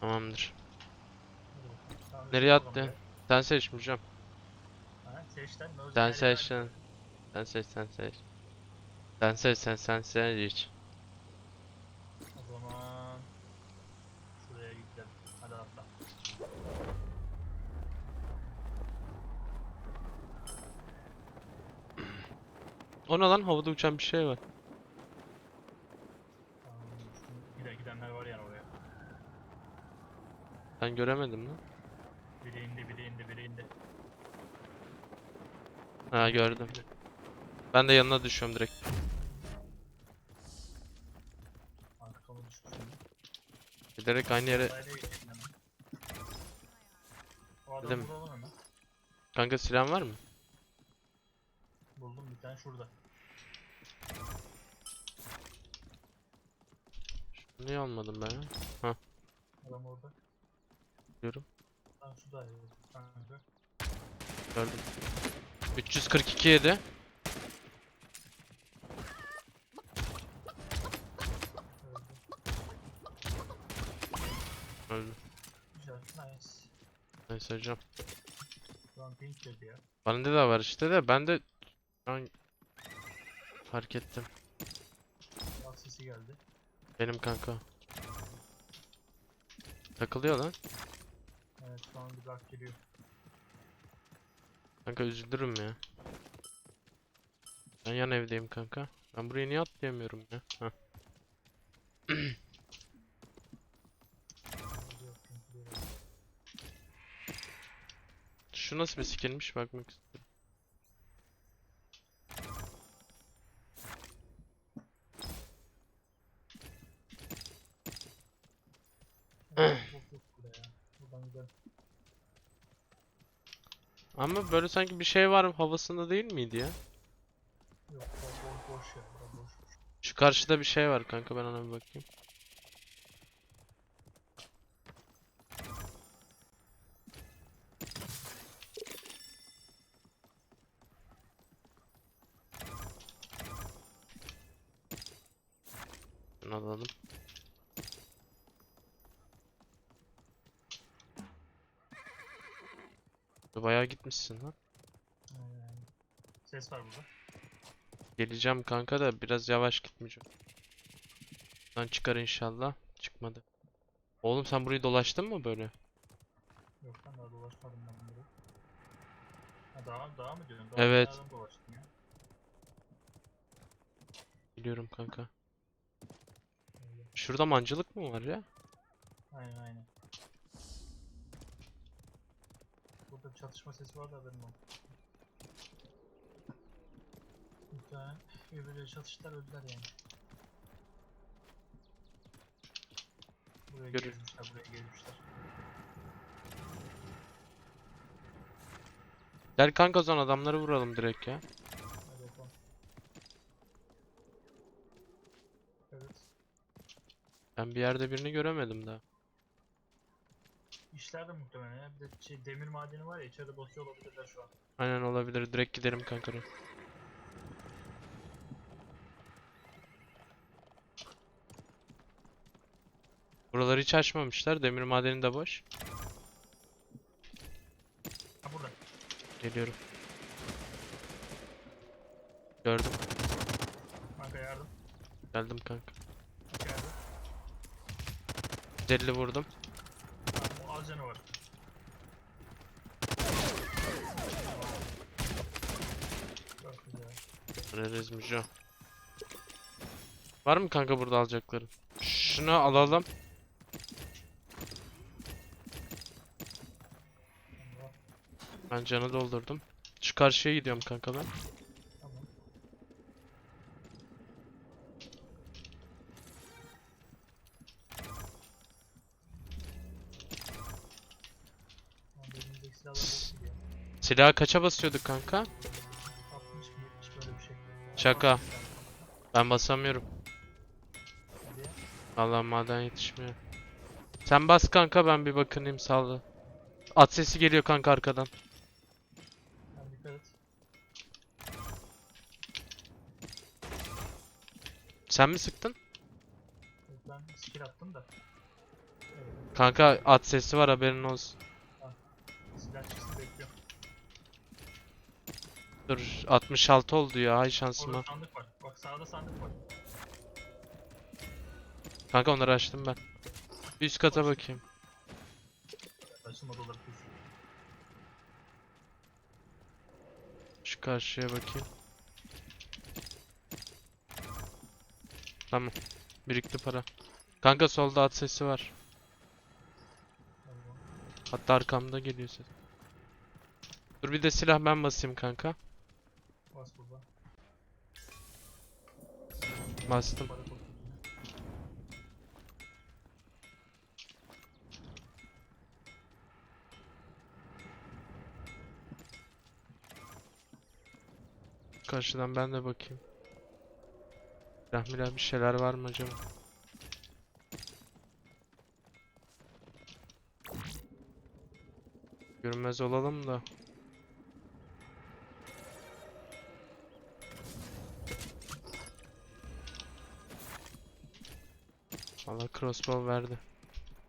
Tamamdır. Nereye attı? Sen seç Mürcan. Ha, seç lan, ne olacak? Sen seç sen. Sen seç sen seç. Sen seç sen sen seç. O zaman şuraya gidelim. Hadi atla. O ne lan havada uçan bir şey var. Tamam, şu gide- gidenler var yani oraya. Ben göremedim lan. Biri indi, biri indi, biri indi. Ha gördüm. Ben de yanına düşüyorum direkt. Arkama. Giderek aynı yere. Daireye geçeyim ben. O hemen. Kanka silahın var mı? Buldum bir tane şurada. Niye almadım ben ya? Adam orada. Diyorum. Tam şu daireye. Kanka. Gördüm. 342 yedi. Öldü. Güzel, nice. Neyse hocam. Pink dedi ya. Bende de var işte de ben de şu an fark ettim. Bak sesi geldi. Benim kanka. Takılıyor lan. Evet şu an bir bak geliyor. Kanka üzülürüm ya. Ben yan evdeyim kanka. Ben buraya niye atlayamıyorum ya? Heh. Şu nasıl bir skinmiş bakmak istiyorum. Evet, yok, yok burada ya. Buradan gidelim. Ama böyle sanki bir şey var havasında değil miydi ya? Yok bo- boş, boş ya. Boş. Şu karşıda bir şey var kanka ben ona bir bakayım. Bunu alalım. Bayağı gitmişsin lan. Ses var burada. Geleceğim kanka da biraz yavaş gitmeyeceğim. Lan çıkar inşallah. Çıkmadı. Oğlum sen burayı dolaştın mı böyle? Yok ben daha dolaşmadım ben bunları. Ha daha, daha mı diyorsun? Evet. dolaştın ya? Biliyorum kanka. Şurada mancılık mı var ya? Aynen aynen. Burada çatışma sesi var da haberin olsun. Muhtemelen birbirleri çatıştılar öldüler yani. Buraya Görür. gezmişler, buraya gezmişler. Gel kanka zaman adamları vuralım direkt ya. Hadi yapalım. Evet. Ben bir yerde birini göremedim daha. De muhtemelen ya. Bir de şey, demir madeni var ya içeride basıyor olabilirler şu an. Aynen olabilir. Direkt gidelim kanka. oraya. Buraları hiç açmamışlar. Demir madeni de boş. Ha burada. Geliyorum. Gördüm. Kanka yardım. Geldim kanka. Geldi. 150 vurdum. Tamam, o az canı var. Çok Veririz Müjo. Var mı kanka burada alacakların? Şunu alalım. Ben canı doldurdum. Şu karşıya gidiyorum kanka ben. Silahı kaça basıyorduk kanka? Şaka. Ben basamıyorum. Allah maden yetişmiyor. Sen bas kanka ben bir bakınayım sağlı. At sesi geliyor kanka arkadan. Sen mi sıktın? Ben skill attım da. Kanka at sesi var haberin olsun. Dur 66 oldu ya ay Orada şansıma. sandık var. Bak sağda sandık var. Kanka onları açtım ben. Bir üst kata bakayım. Açılmadı olarak kesin. Şu karşıya bakayım. Tamam. Birikti para. Kanka solda at sesi var. Hatta arkamda geliyor ses. Dur bir de silah ben basayım kanka. Bas burada. Bastım. Karşıdan ben de bakayım. Silah milah bir şeyler var mı acaba? Görünmez olalım da. Crossbow verdi.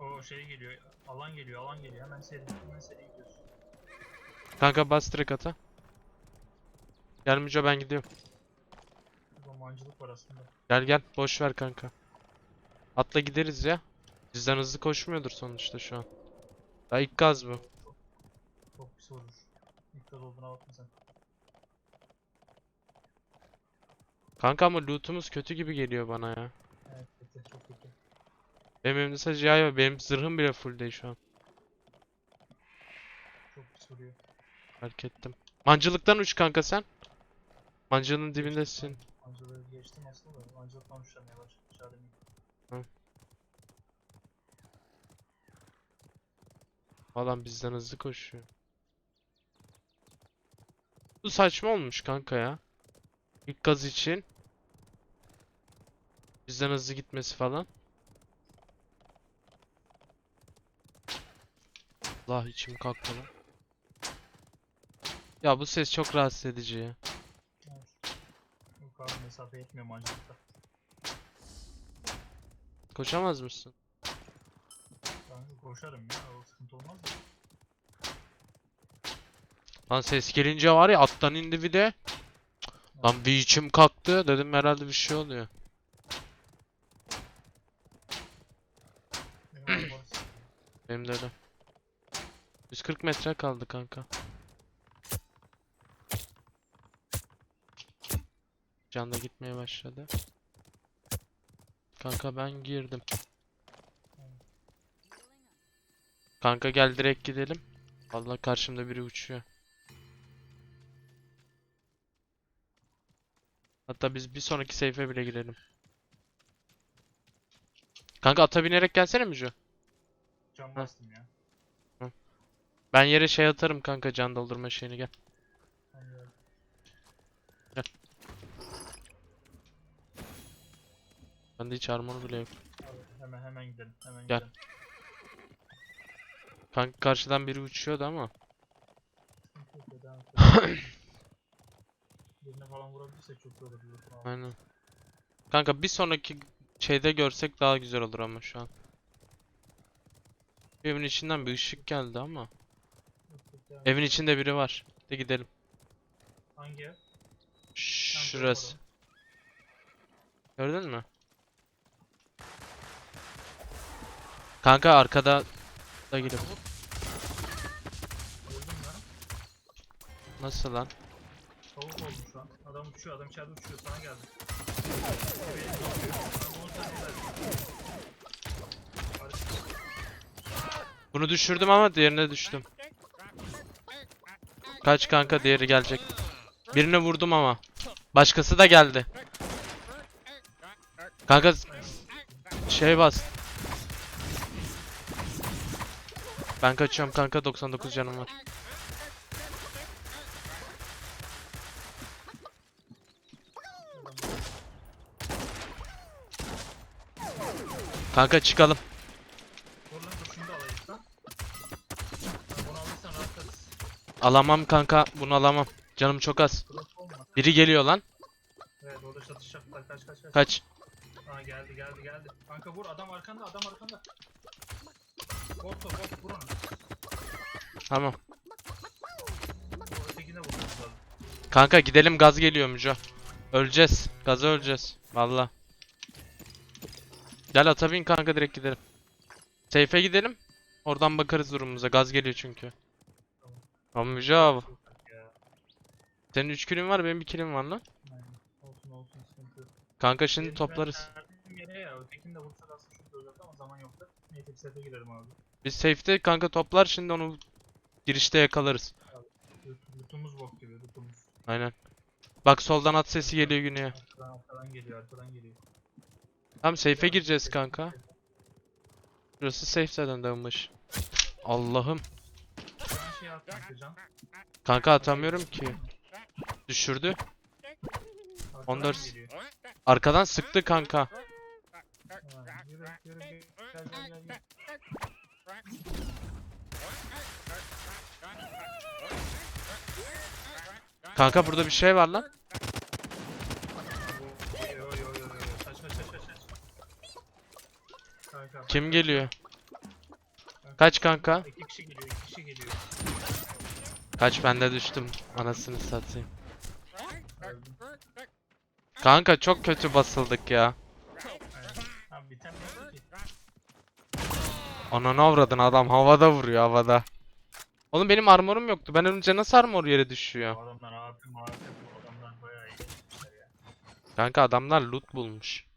O şey geliyor. Alan geliyor, alan geliyor. Hemen seri, hemen seri gidiyoruz. Kanka bas direkt ata. Gel Müco ben gidiyorum. Burada mancılık var aslında. Gel gel boş ver kanka. Atla gideriz ya. Bizden hızlı koşmuyordur sonuçta şu an. Daha ilk gaz bu. Çok pis vurur. İlk kez olduğuna bakma sen. Kanka ama lootumuz kötü gibi geliyor bana ya. Evet kötü, çok kötü. Benim elimde sadece yay var. Benim zırhım bile full değil şu an. Çok pis vuruyor. Fark ettim. Mancılıktan uç kanka sen. Mancının dibindesin. Mancılığı geçtim aslında da mancılıktan uçlamaya başladı. Dışarıda mı? Falan bizden hızlı koşuyor. Bu saçma olmuş kanka ya. İlk gaz için. Bizden hızlı gitmesi falan. Allah içim kalktı lan. Ya bu ses çok rahatsız edici ya. Yok abi mesafe yetmiyor mancılıkta. Koşamaz mısın? Ben koşarım ya o sıkıntı olmaz mı? Lan ses gelince var ya attan indi bir de. Lan bir içim kalktı. Dedim herhalde bir şey oluyor. Benim de öyle. 140 metre kaldı kanka. Can da gitmeye başladı. Kanka ben girdim. Kanka gel direkt gidelim. Vallahi karşımda biri uçuyor. Hatta biz bir sonraki seyfe bile girelim. Kanka ata binerek gelsene Mücü. cam bastım ya. Ben yere şey atarım kanka can doldurma şeyini gel. Ben de- Bende hiç armor bile yok. Abi, hemen hemen gidelim. Hemen Gel. gidelim. Kanka karşıdan biri uçuyordu ama. Ya, devam edelim. Birine falan vurabilirsek çok iyi olur. Tamam. Aynen. Kanka bir sonraki şeyde görsek daha güzel olur ama şu an. Evin içinden bir ışık geldi ama. Evin içinde biri var. De gidelim. Hangi ev? Şurası. Gördün mü? Kanka arkada da gidip. Nasıl lan? Tavuk oldum şu an. Adam uçuyor, adam içeride uçuyor. Sana geldi. Bunu düşürdüm ama diğerine düştüm. Kaç kanka diğeri gelecek. Birine vurdum ama. Başkası da geldi. Kanka şey bas. Ben kaçıyorum kanka 99 canım var. Kanka çıkalım. Dur lan dur şunu da alayım lan. Bunu alırsan rahatlarız. Alamam kanka bunu alamam. Canım çok az. Biri geliyor lan. Evet orada çatış yaptılar. Kaç kaç kaç. Kaç. Aa geldi geldi geldi. Kanka vur adam arkanda adam arkanda. Bot o bot vurun. Tamam. Ötekine lazım. Kanka gidelim gaz geliyor Müco. Öleceğiz. Gaza öleceğiz. Valla. Gel ata bin kanka direkt gidelim. Seyfe gidelim. Oradan bakarız durumumuza. Gaz geliyor çünkü. Çok kötü ya. Senin 3 kilin var benim 1 kilim var lan. Olsun olsun sıkıntı. Kanka şimdi Benim toplarız. ben verdiğim yere ya ötekini de vursak aslında şurada olacaktı ama zaman yoktu. Bir sete girelim abi. Biz safe'te kanka toplar şimdi onu girişte yakalarız. Loot- Lootumuz bok gibi lootumuz. Aynen. Bak soldan at sesi geliyor güneye. Arkadan arkadan geliyor arkadan geliyor. Tamam safe'e gireceğiz kanka. Burası safe zaten dağılmış. Allah'ım. Şu an şey atmak can. Kanka atamıyorum ki. Düşürdü. Arkadan 14. geliyor. Arkadan sıktı kanka. Kanka burada bir şey var lan. Kim geliyor? Kaç kanka? İki kişi geliyor iki kişi geliyor. Kaç ben de düştüm. Anasını satayım. Kanka çok kötü basıldık ya. Ananı avradın adam havada vuruyor havada. Oğlum benim armorum yoktu. Ben önce nasıl armor yere düşüyor? Adamlar abi abi bu adamlar bayağı iyi. yapmışlar ya. Kanka adamlar loot bulmuş.